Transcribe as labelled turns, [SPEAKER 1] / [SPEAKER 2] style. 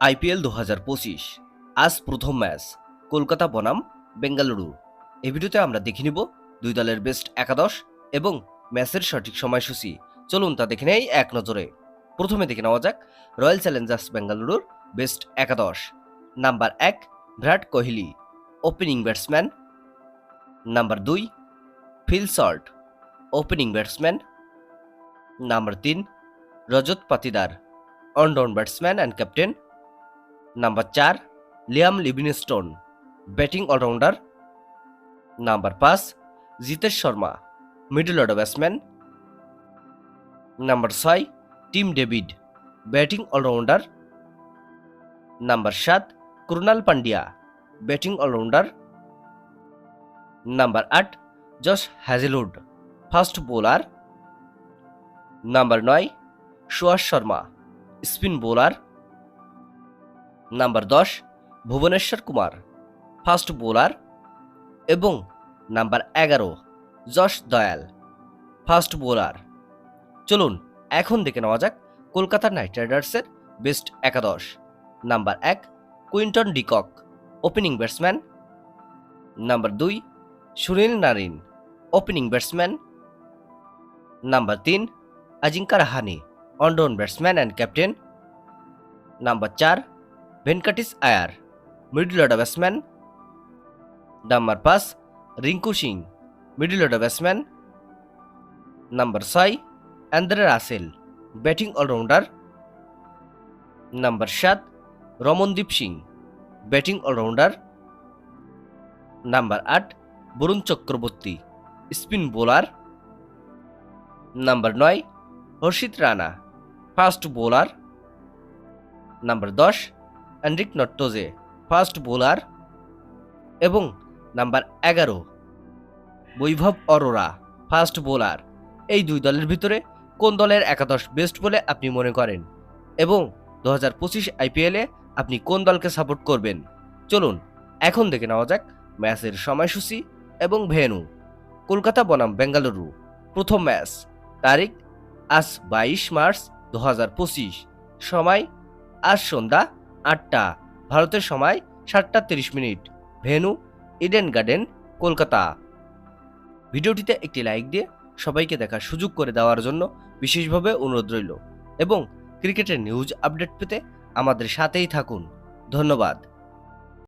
[SPEAKER 1] IPL দু হাজার পঁচিশ। আজ প্রথম ম্যাচ, কলকাতা বনাম, বেঙ্গালুরু। এই ভিডিওতে আমরা দেখে নিব দুই দলের বেস্ট একাদশ এবং ম্যাচের সঠিক সময়সূচি। চলুন তা দেখে নেই এক নজরে। প্রথমে দেখে নেওয়া যাক রয়্যাল চ্যালেঞ্জার্স বেঙ্গালুরুর বেস্ট একাদশ। নাম্বার এক, Virat Kohli opening batsman number দুই, Phil Salt opening batsman number তিন, Rajat Patidar all round batsman and captain number চার, Liam Livingstone, batting all rounder. Number পাঁচ, Jitesh Sharma, middle order batsman. Number ছয়, Tim David, batting all rounder. Number সাত, Krunal Pandya batting all rounder. Number আট, Josh Hazlewood, fast bowler. Number নয় Suyash Sharma, spin bowler. Number দশ, Bhuvneshwar Kumar fast bowler এবং number এগারো, Yash Dayal fast bowler চলুন, এখন দেখে নেওয়া যাক কলকাতা নাইট রাইডার্সের বেস্ট একাদশ। নাম্বার এক, Quinton de Kock opening batsman number দুই, Sunil Narine opening batsman number তিন Ajinkya Rahane all round batsman and captain number চার Venkatesh Iyer middle order batsman number পাঁচ Rinku Singh middle order batsman number ছয় Andre Russell batting all rounder number সাত Ramandeep Singh batting all rounder number আট Varun Chakravarthy spin bowler number নয় Harshit Rana fast bowler number দশ Endrick নট্টোজে fast bowler এবং number এগারো Vaibhav Arora fast bowler. এই দুই দলের ভিতরে কোন দলের একাদশ বেস্ট বলে আপনি মনে করেন? এবং দু হাজার পঁচিশ আইপিএলে আপনি কোন দলকে সাপোর্ট করবেন? চলুন, এখন দেখে নেওয়া যাক ম্যাচের সময়সূচি এবং ভেন্যু। কলকাতা বনাম বেঙ্গালুরু, প্রথম ম্যাচ, তারিখ আজ বাইশ মার্চ দু হাজার পঁচিশ। সময় আজ সন্ধ্যা আটটা, ভারতের সময় সাতটা তিরিশ minute. Venue, Eden Garden, Kolkata. ভিডিওটিতে একটি লাইক দিয়ে সবাইকে দেখার সুযোগ করে দেওয়ার জন্য বিশেষভাবে অনুরোধ রইল এবং ক্রিকেটের নিউজ আপডেট পেতে আমাদের সাথেই থাকুন। ধন্যবাদ।